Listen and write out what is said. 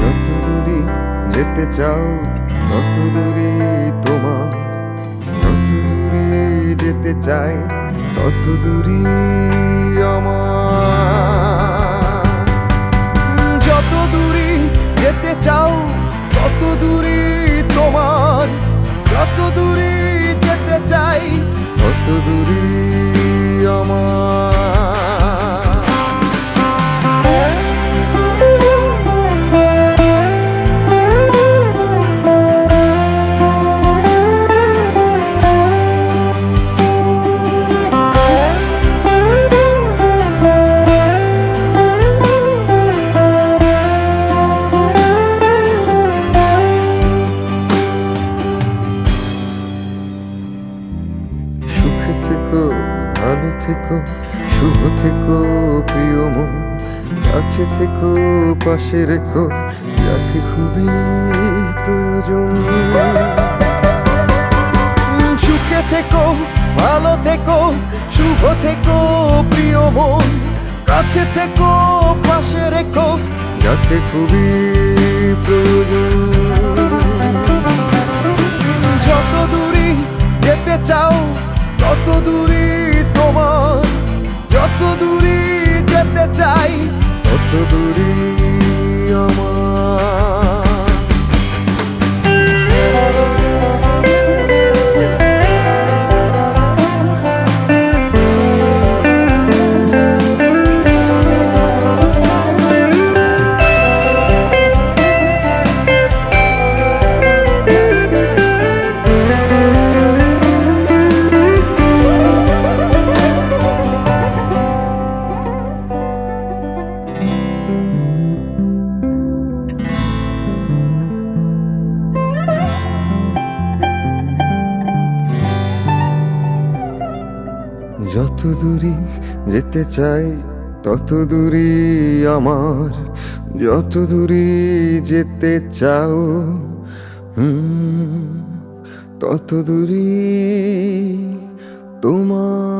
যত দূরে যেতে চাও তত দূরে তোমার। যত দূরে যেতে চাই তত দূরে আমার। ভালো থেকো, শুভ থেকো, প্রিয় মন। কাছে থেকো, পাশে রেখো, যাকে খুবই প্রয়োজন। সুখে থেকো, ভালো থেকো, শুভ থেকো, প্রিয় মন। কাছে থেকো, পাশে রেখো, যাকে খুবই প্রয়োজন। যত দূরে যেতে চাও, তত দূরে যেতে কত দূরে যত দূরে যেতে চাই তত দূরে আমার। যত দূরে যেতে চাও তত দূরে তোমার